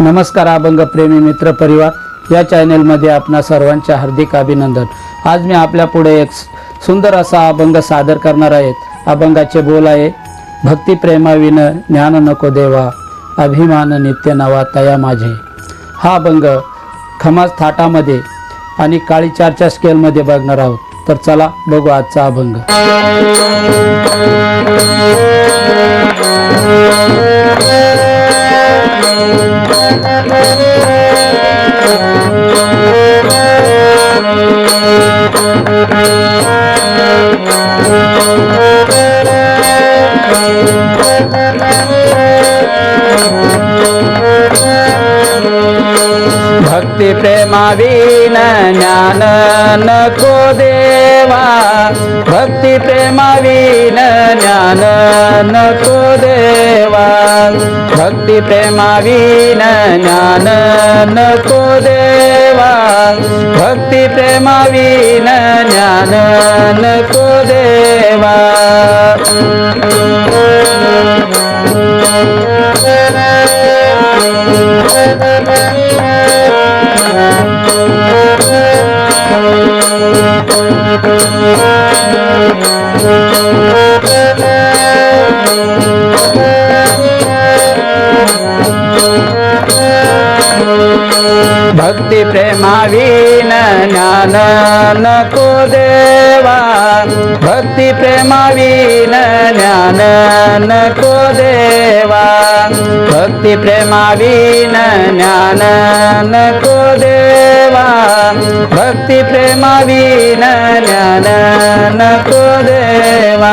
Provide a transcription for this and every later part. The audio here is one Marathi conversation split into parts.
नमस्कार अभंग प्रेमी मित्र परिवार. या चॅनेलमध्ये आपणा सर्वांचे हार्दिक अभिनंदन. आज मी आपल्या पुढे एक सुंदर असा अभंग सादर करणार आहेत अभंगाचे बोल आहे भक्ती प्रेमाविन ज्ञान नको देवा अभिमान नित्य नवा तया माझे. हा अभंग खमाज थाटामध्ये आणि काळी चारच्या स्केलमध्ये बघणार आहोत. तर चला बघू आजचा अभंग. भक्ती प्रेमावीन ज्ञान नको देवा। भक्ती प्रेमावीन ज्ञान नको देवा। भक्ति प्रेमावीन ज्ञान नको देवा। भक्ति प्रेमावीन ज्ञान नको देवा। भक्ती प्रेमावीन ज्ञान नको देवा। भक्ती प्रेमावीन ज्ञान नको देवा। भक्ती प्रेमावीन ज्ञान नको देवा। भक्ती प्रेमावीन ज्ञान नको देवा।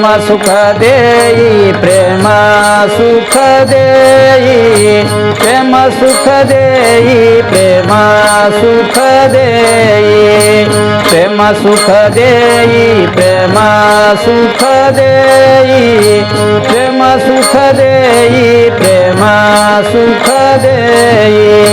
प्रेम सुख देई प्रेम सुख देई प्रेम सुख देई प्रेम सुख देई प्रेम सुख देई प्रेम सुख देई प्रेम सुख देई प्रेम सुख देई।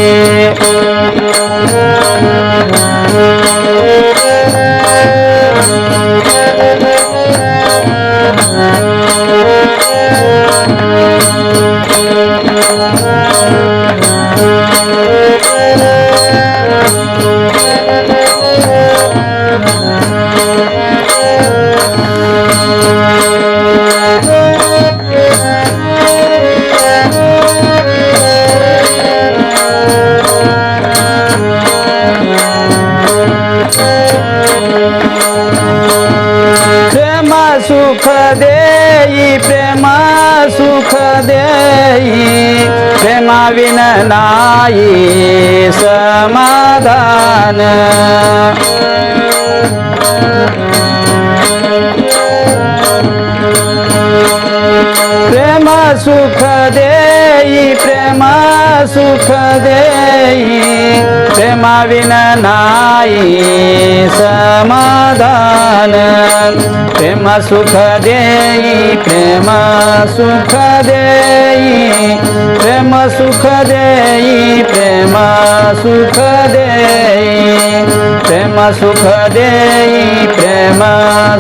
सुख देई प्रेम सुख देई प्रेमा विन नाही समाधान. प्रेम सुख देई प्रेम सुख देई प्रेमा विन नाही समाधान. प्रेम सुख देई प्रेम सुख देई प्रेम सुख देई प्रेम सुख देई प्रेम सुख देई प्रेम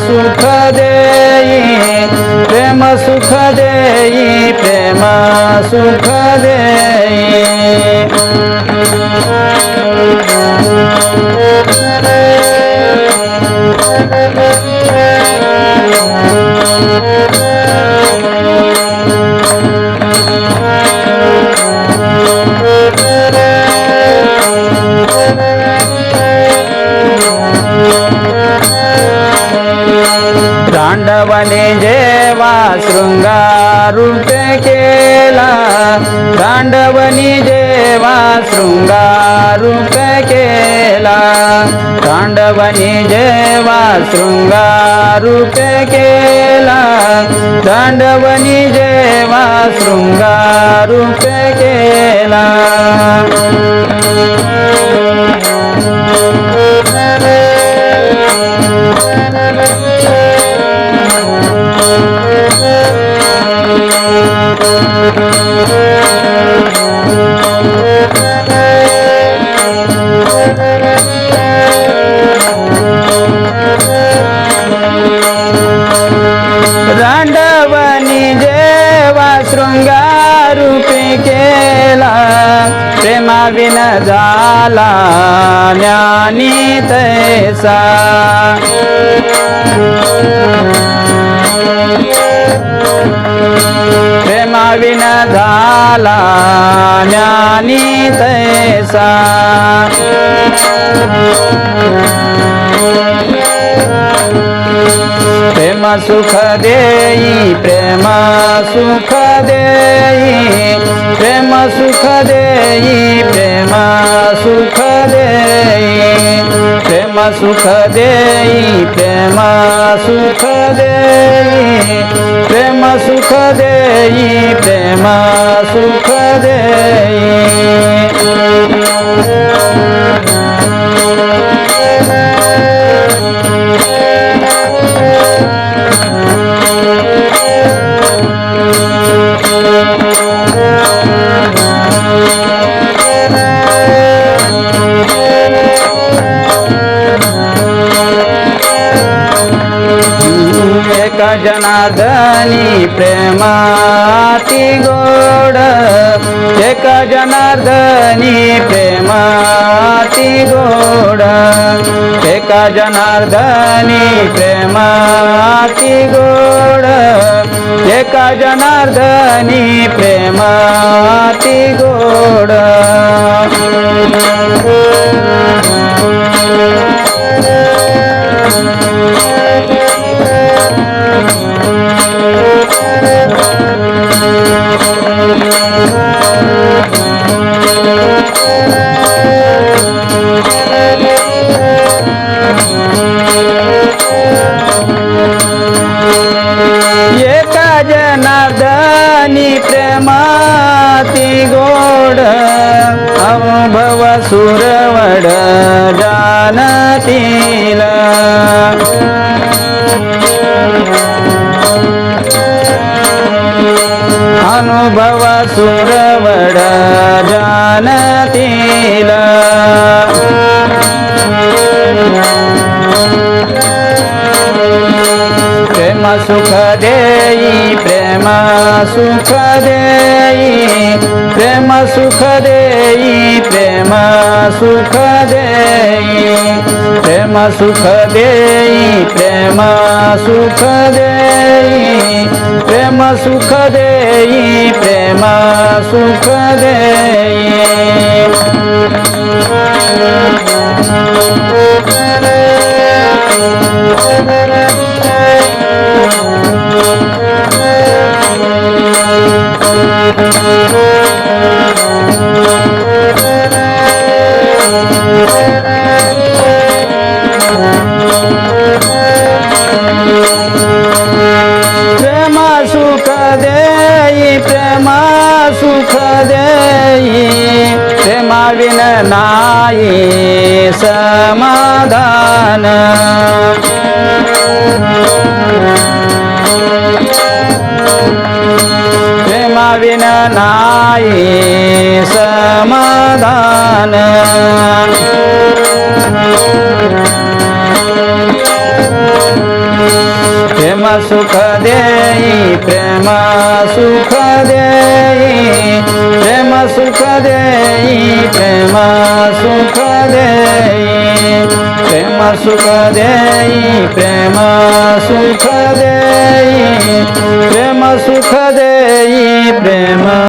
सुख देई प्रेम सुख देई प्रेम सुख पांडवने जेवा शृंगारूपे केला. पांडवनी जेवा शृंगारूप केला. पांडवनी जेवा शृंगारूप केला. पांडवनी जेवा शृंगारूप केला. रांडवनी जेवा शृंगारूपी केला प्रेमाविन झाला ज्ञानी तैसा. प्रेमाविन झाला ज्ञानी तैसा प्रेम सुख देई प्रेम सुख देई प्रेम सुख देई प्रेम सुख देई प्रेम सुख देई प्रेम सुख देई प्रेम सुख देई प्रेम सुख एक जनार्दनी प्रेमाती गोड एक जनार्दनी प्रेमाती गोड एक जनार्दनी प्रेमाती गोड एक जनार्दनी प्रेमाती गोड. एका जनार्दनी प्रेमाती गोड अनुभव सुरवड जानतील अनुभव सुरवड सुख देई प्रेम सुख देई प्रेम सुख देई प्रेम सुख देई प्रेम सुख देई प्रेम सुख देई प्रेम सुख देई प्रेम सुख देई प्रेम सुख देई प्रेम सुख देई प्रेमा विन नाही समाधान. प्रेमा विन नाही समाधान. सुख देई प्रेम सुख देई प्रेम सुख देई प्रेम सुख देई प्रेम सुख देई प्रेम सुख देई प्रेम सुख देई प्रेम